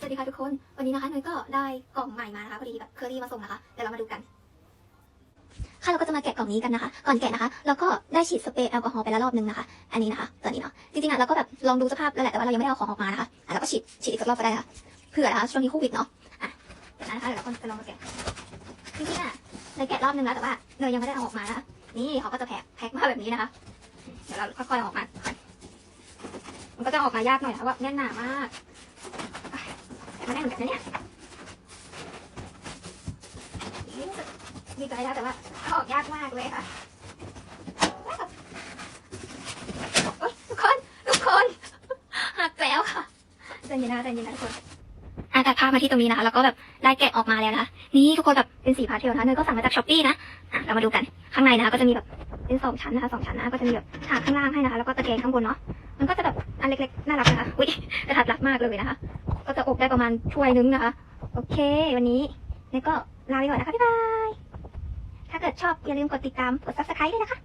สวัสดีค่ะทุกคน วันนี้นะคะเนยก็ได้กล่องใหม่มานะคะพอดีแบบเคอรี่มาส่งนะคะเดี๋ยวเรามาดูกัน ค่ะเราก็จะมาแกะกล่องนี้กันนะคะ ก่อนแกะนะคะ เราก็ได้ฉีดสเปรย์แอลกอฮอล์ไปแล้วรอบนึงนะคะ อันนี้นะคะตัวนี้เนาะจริงๆอะเราก็แบบลองดูสภาพแล้วแหละแต่ว่าเรายังไม่ได้เอาของออกมานะคะอะเราก็ฉีดฉีดอีกสักรอบก็ได้ค่ะเผื่อนะคะช่วงนี้โควิดเนาะอะเดี๋ยวนะคะเดี๋ยวเราจะลองมาแกะจริงๆอะเนยแกะรอบนึงแล้วแต่ว่าเนยยังไม่ได้เอาออกมานะคะนี่เขาก็จะแพ็คแพ็คมาแบบนี้นะคะ เดี๋ยวเราค่อยๆออกมา มันก็จะออกมายากหน่อยนะว่าแน่นหนามาก มันแน่นเหมือนกันนะเนี่ยดีใจแล้วแต่ว่าเอาออกยากมากเลยค่ะอ๊ยทุกคน ทุกคนหักแล้วค่ะใจเย็นนะใจเย็นนะทุกคนอะตัดภาพมาที่ตรงนี้นะคะ แล้วก็แบบได้แกะออกมาแล้วนะคะ นี่ทุกคนแบบเป็นสีพาสเทลนะคะเนยก็สั่งมาจากช้อปปี้นะอะเรามาดูกัน ข้างในนะคะ ก็จะมีแบบเป็นสองชั้นนะคะสองชั้นนะคะก็จะมีแบบฉากข้างล่างให้นะคะ แล้วก็ตะแกรงข้างบนเนาะ มันก็จะแบบอันเล็กๆ น่ารักนะคะ อุ้ยกระทัดรัดมากเลยนะคะ ก็จะอบได้ประมาณถ้วยนึงนะคะ โอเค วันนี้เนก็ลาไปก่อนนะคะบ๊ายบาย ถ้าเกิดชอบอย่าลืมกดติดตามกด subscribe ด้วยนะคะ